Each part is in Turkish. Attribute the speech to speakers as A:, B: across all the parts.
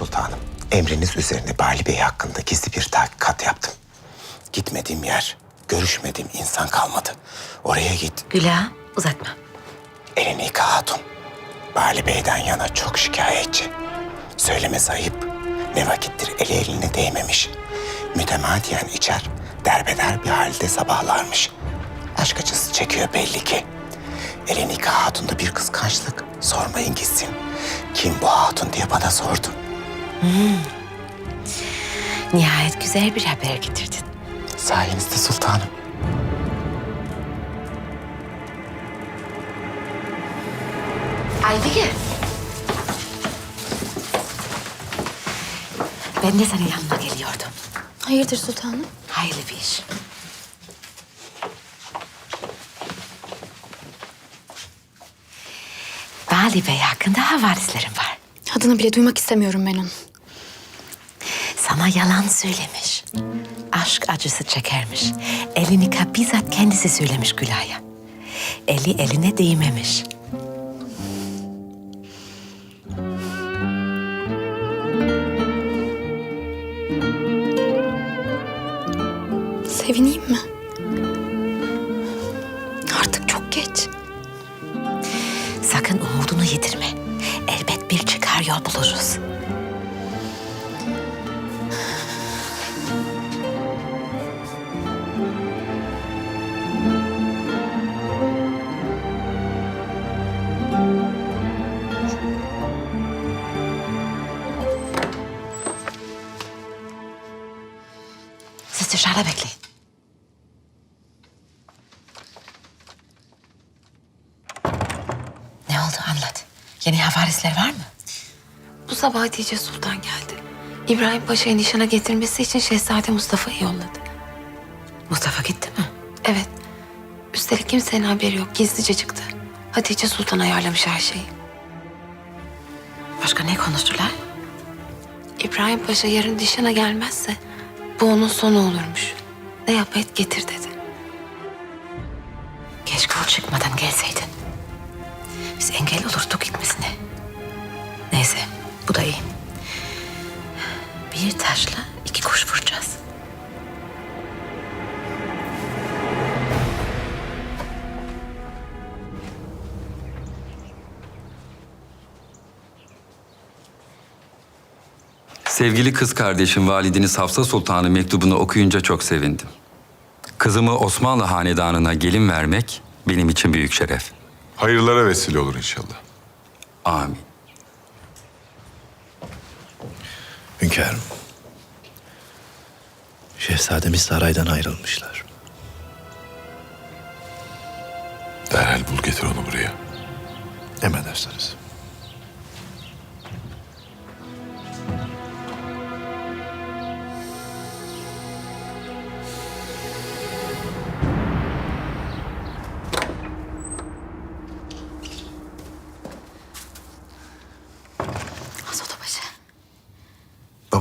A: Sultanım, emriniz üzerine Bali Bey hakkında gizli bir tahkikat yaptım. Gitmediğim yer, görüşmediğim insan kalmadı. Oraya git,
B: Güla uzatma.
A: Elenika Hatun. Bali Bey'den yana çok şikayetçi. Söylemesi ayıp. Ne vakittir eli eline değmemiş. Mütemadiyen içer, derbeder bir halde sabahlarmış. Aşk acısı çekiyor belli ki. Elenika Hatun'da bir kıskançlık. Sormayın gitsin. Kim bu hatun diye bana sordu.
B: Nihayet güzel bir haber getirdin.
A: Sayenizde sultanım.
B: Aybige. Ben de senin yanına geliyordum.
C: Hayırdır sultanım?
B: Hayırlı bir iş. Vali Bey hakkında havarislerim var.
C: Adını bile duymak istemiyorum ben onun.
B: Sana yalan söylemiş. Aşk acısı çekermiş. Elinika bizzat kendisi söylemiş Gülay'a. Eli eline değmemiş.
C: Sevineyim mi? Artık çok geç.
B: Sakın umudunu yitirme. Elbet bir çıkar yol buluruz. Yeni havarisler var mı?
D: Bu sabah Hatice Sultan geldi. İbrahim Paşa'yı nişana getirmesi için Şehzade Mustafa'yı yolladı.
B: Mustafa gitti mi?
D: Evet. Üstelik kimsenin haberi yok. Gizlice çıktı. Hatice Sultan ayarlamış her şeyi.
B: Başka ne konuştular?
D: İbrahim Paşa yarın nişana gelmezse bu onun sonu olurmuş. Ne yap et getir dedi.
B: Keşke o çıkmadan gelseydin. Biz engel olurduk gitmesine. Neyse, bu da iyi. Bir taşla iki kuş vuracağız.
E: Sevgili kız kardeşim valideniz Hafsa Sultan'ın mektubunu okuyunca çok sevindim. Kızımı Osmanlı hanedanına gelin vermek benim için büyük şeref.
F: Hayırlara vesile olur inşallah.
E: Amin.
G: Hünkârım. Şehzademiz saraydan ayrılmışlar.
F: Derhal bul getir onu buraya.
G: Emredersiniz.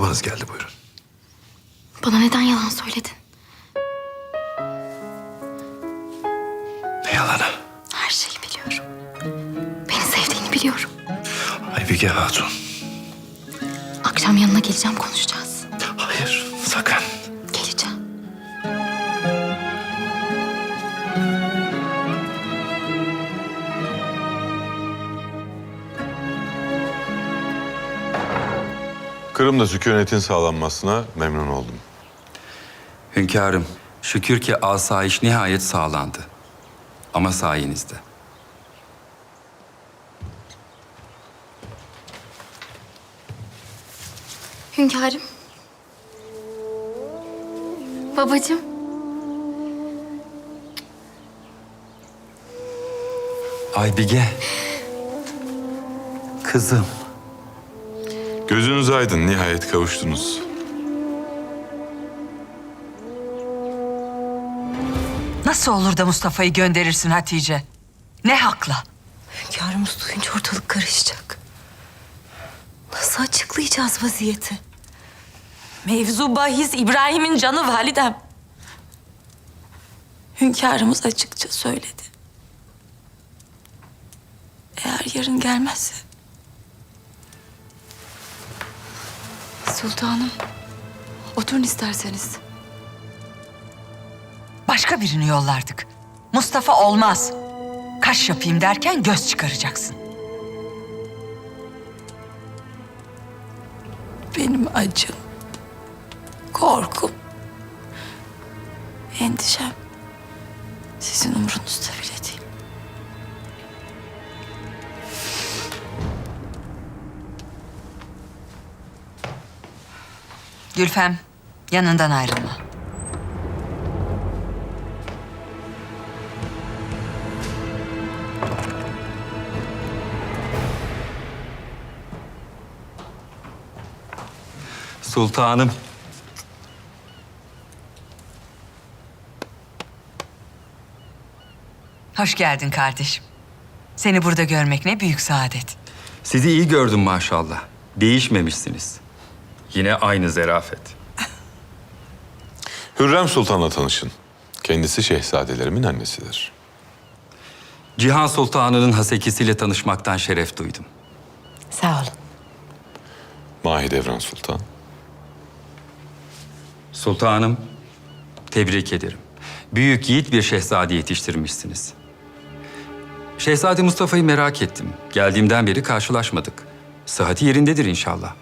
G: Babanız geldi buyurun.
C: Bana neden yalan söyledin?
F: Kırım'da sükunetin sağlanmasına memnun oldum.
E: Hünkârım, şükür ki asayiş nihayet sağlandı. Ama sayenizde.
C: Hünkârım. Babacığım.
E: Aybige. Kızım.
F: Gözünüz aydın, nihayet kavuştunuz.
H: Nasıl olur da Mustafa'yı gönderirsin Hatice? Ne hakla?
B: Hünkârımız duyunca ortalık karışacak. Nasıl açıklayacağız vaziyeti?
D: Mevzu bahis İbrahim'in canı validem. Hünkârımız açıkça söyledi. Eğer yarın gelmezse
C: Sultanım. Oturun isterseniz.
H: Başka birini yollardık. Mustafa olmaz. Kaş yapayım derken göz çıkaracaksın.
C: Benim acım, korkum, endişem sizin umurunuzda bile
H: Gülfem, yanından ayrılma.
E: Sultanım.
H: Hoş geldin kardeşim. Seni burada görmek ne büyük saadet.
E: Sizi iyi gördüm maşallah. Değişmemişsiniz. Yine aynı zerafet.
F: Hürrem Sultan'la tanışın. Kendisi şehzadelerimin annesidir.
E: Cihan Sultanı'nın hasekisiyle tanışmaktan şeref duydum.
B: Sağ olun.
F: Mahidevran Sultan.
E: Sultanım, tebrik ederim. Büyük yiğit bir şehzade yetiştirmişsiniz. Şehzade Mustafa'yı merak ettim. Geldiğimden beri karşılaşmadık. Sıhhati yerindedir inşallah.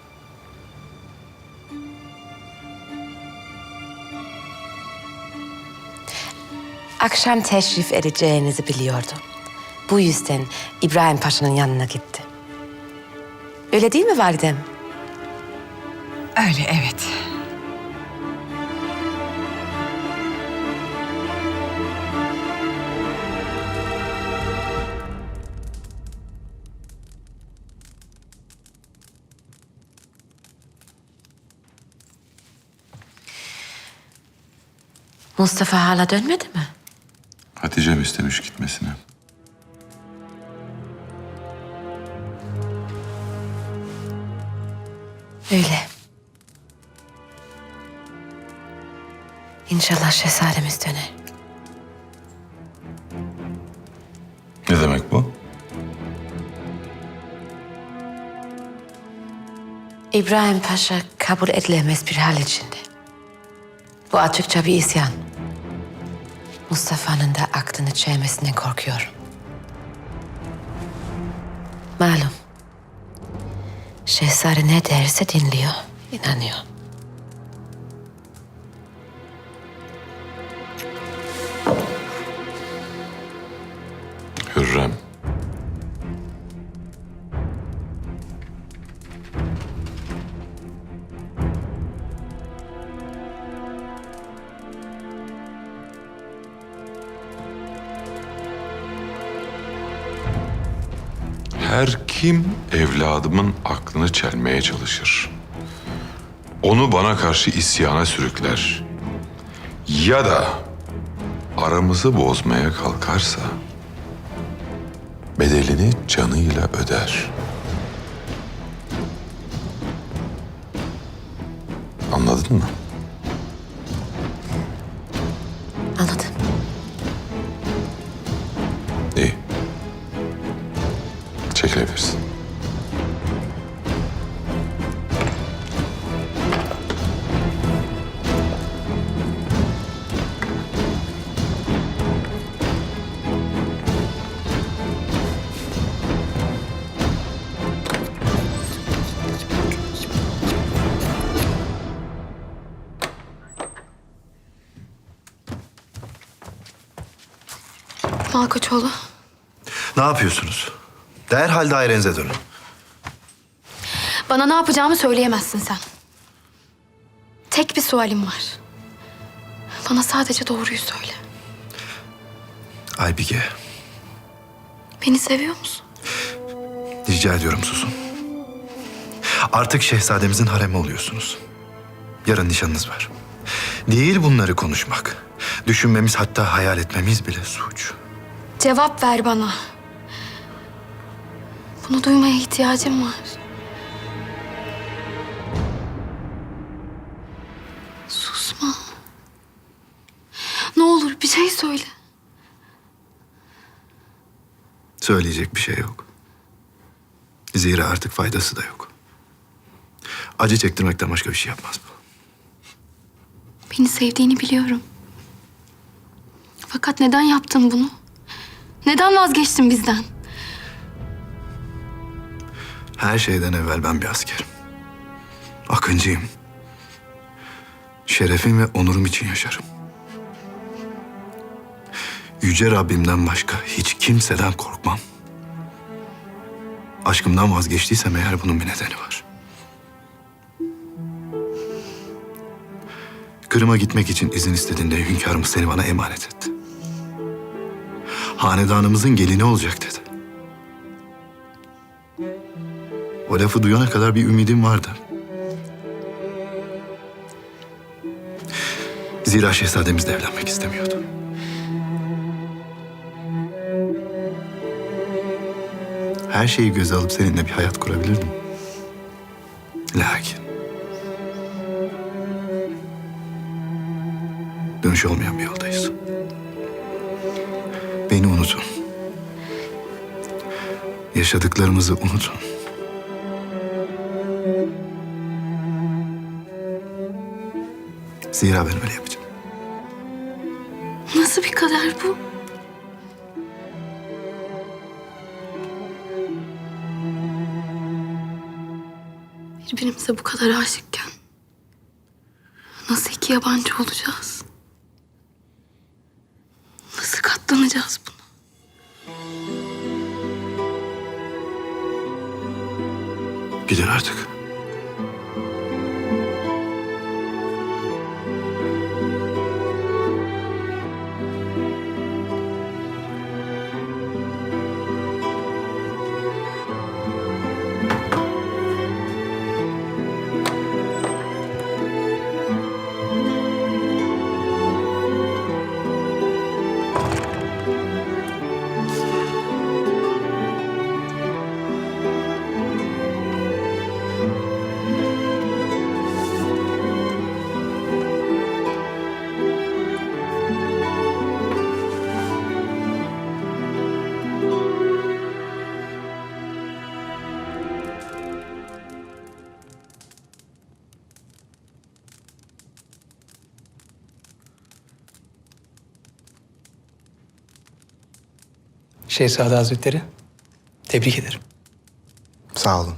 B: Akşam teşrif edeceğinizi biliyordum. Bu yüzden İbrahim Paşa'nın yanına gitti. Öyle değil mi validem?
H: Öyle evet.
B: Mustafa hala dönmedi mi?
F: Hatice'm istemiş gitmesini.
B: Öyle. İnşallah şehzademiz döner.
F: Ne demek bu?
B: İbrahim Paşa kabul edilemez bir hal içinde. Bu açıkça bir isyan. Mustafa'nın da aklını çelmesinden korkuyorum. Malum. Şehzade ne derse dinliyor, inanıyor.
F: Hürrem. Her kim evladımın aklını çelmeye çalışır. Onu bana karşı isyana sürükler. Ya da aramızı bozmaya kalkarsa bedelini canıyla öder.
C: Malkoçoğlu,
G: Ne yapıyorsunuz? Derhal dairenize dönün.
C: bana ne yapacağımı söyleyemezsin sen. Tek bir sualim var. Bana sadece doğruyu söyle.
G: Aybike,
C: Beni seviyor musun?
G: rica ediyorum susun. Artık şehzademizin haremi oluyorsunuz. Yarın nişanınız var. Değil bunları konuşmak. Düşünmemiz hatta hayal etmemiz bile suç.
C: Cevap ver bana. Bunu duymaya ihtiyacım var. Susma. Ne olur bir şey söyle.
G: Söyleyecek bir şey yok. Zira artık faydası da yok. Acı çektirmekten başka bir şey yapmaz bu.
C: Beni sevdiğini biliyorum. Fakat neden yaptın bunu? Neden vazgeçtin bizden?
G: Her şeyden evvel ben bir askerim. Akıncıyım. Şerefim ve onurum için yaşarım. Yüce Rabbimden başka hiç kimseden korkmam. Aşkımdan vazgeçtiysem eğer bunun bir nedeni var. Kırım'a gitmek için izin istediğinde hünkârımız seni bana emanet etti. Hanedanımızın gelini olacak dedi. O lafı duyana kadar bir ümidim vardı. Zira şehzademiz de evlenmek istemiyordu. Her şeyi göze alıp seninle bir hayat kurabilirdim. Lakin... Dönüş olmayan bir yoldayız. Beni unutun. Yaşadıklarımızı unutun. Zira ben öyle yapacağım.
C: Nasıl bir kader bu? Birbirimize bu kadar aşıkken nasıl iki yabancı olacağız? Katlanacağız buna?
G: Gidin artık.
I: Şehzade Hazretleri, tebrik ederim.
A: Sağ olun.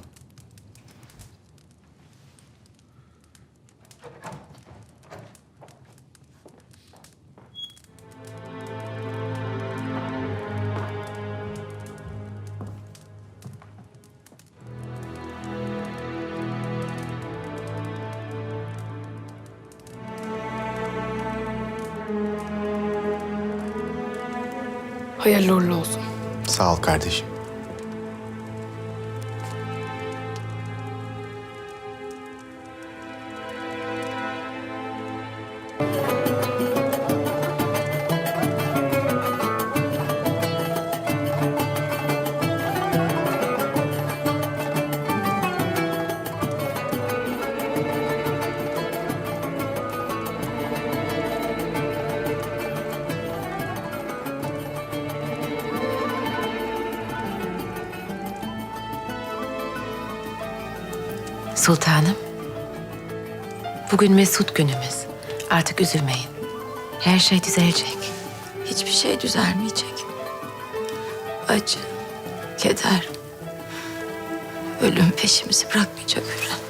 C: Hayırlı uğurlu olsun.
A: Sağ ol kardeşim.
B: Sultanım. Bugün mesut günümüz. Artık üzülmeyin. Her şey düzelecek.
D: Hiçbir şey düzelmeyecek. Acı, keder, ölüm peşimizi bırakmayacak Hürrem.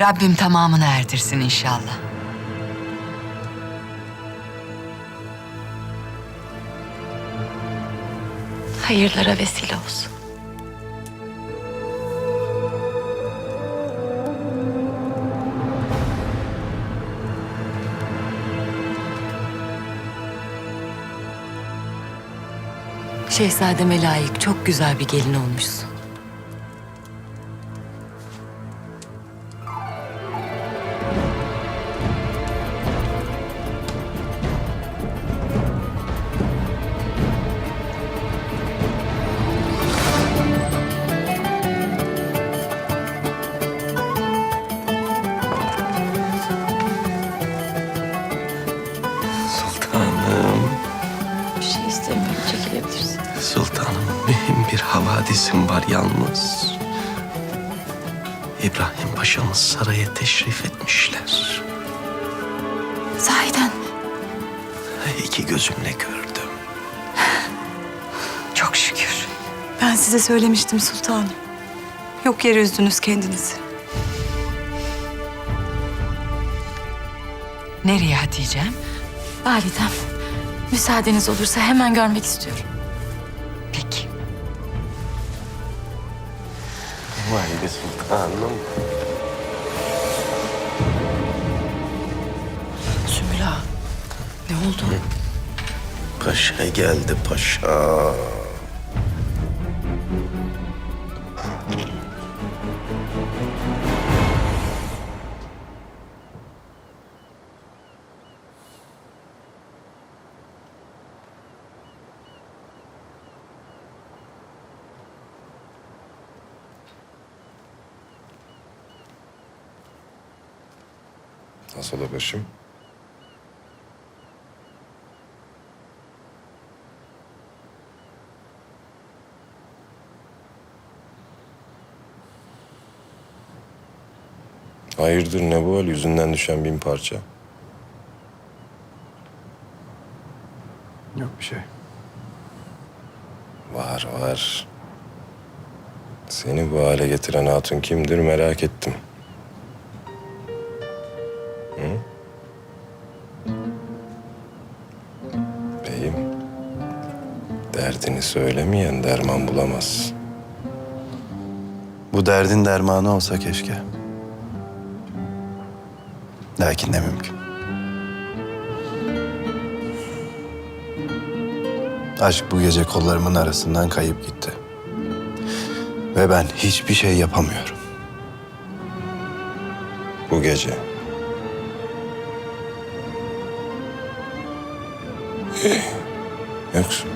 H: Rabbim tamamını erdirsin inşallah.
D: Hayırlara vesile olsun.
H: Şehzademe layık çok güzel bir gelin olmuşsun.
J: İbrahim Paşa'mız saraya teşrif etmişler.
C: Sahiden
J: İki gözümle gördüm.
H: Çok şükür.
K: Ben size söylemiştim sultanım. Yok yere üzdünüz kendinizi.
H: Nereye Hatice'm?
C: validem. Müsaadeniz olursa hemen görmek istiyorum.
J: Valide sultanım.
H: Sümbül Ağa, ne oldu?
J: Paşa geldi paşa.
L: Nasıl da başım? Hayırdır ne bu hal? Yüzünden düşen bin parça.
G: Yok bir şey.
L: Var var. Seni bu hale getiren hatun kimdir merak ettim. Derdini söylemeyen derman bulamaz.
J: Bu derdin dermanı olsa keşke. Lakin ne mümkün. Aşk bu gece kollarımın arasından kayıp gitti. Ve ben hiçbir şey yapamıyorum.
L: Bu gece. Eh,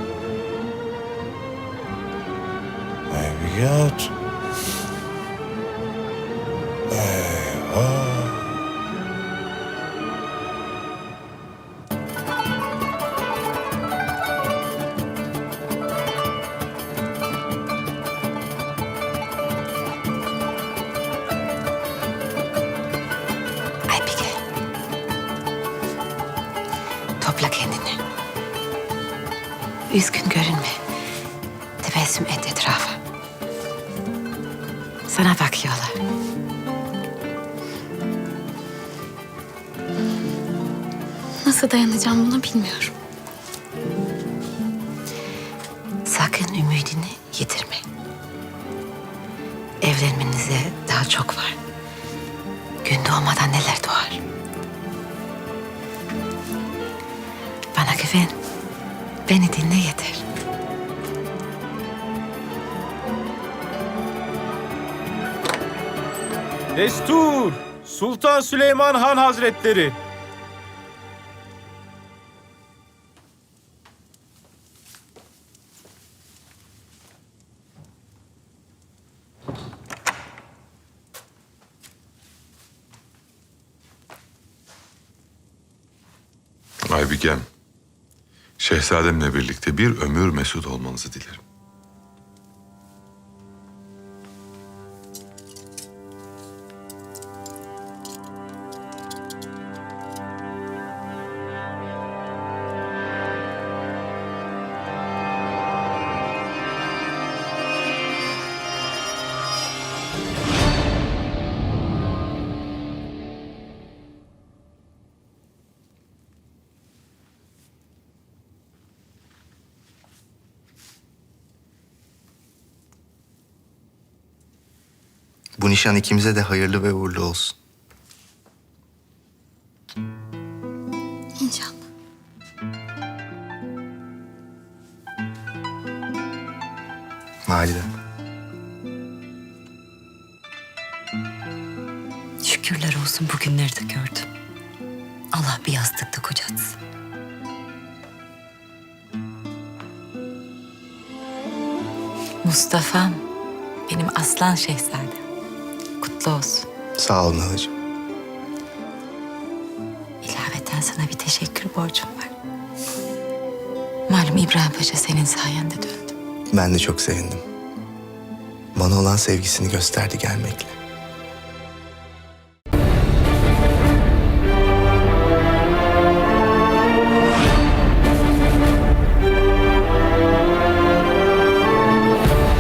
L: Hatun. Eyvah.
B: Aybike. Topla kendini. Üzgün görünme. Tebessüm et etrafa. Sana bakıyorlar.
C: Nasıl dayanacağım buna bilmiyorum.
M: Destur! Sultan Süleyman Han Hazretleri.
F: Aybigem, şehzademle birlikte bir ömür mesut olmanızı dilerim.
J: Bu nişan ikimize de hayırlı ve uğurlu olsun.
C: İnşallah.
N: Validem.
D: Şükürler olsun bugünleri de gördüm. Allah bir yastıkta kocatsın. Mustafa'm, benim aslan şehzadem. Kutlu olsun.
O: Sağ olun halacığım.
D: İlaveten sana bir teşekkür borcum var. Malum İbrahim Paşa senin sayende döndü.
O: Ben de çok sevindim. Bana olan sevgisini gösterdi gelmekle.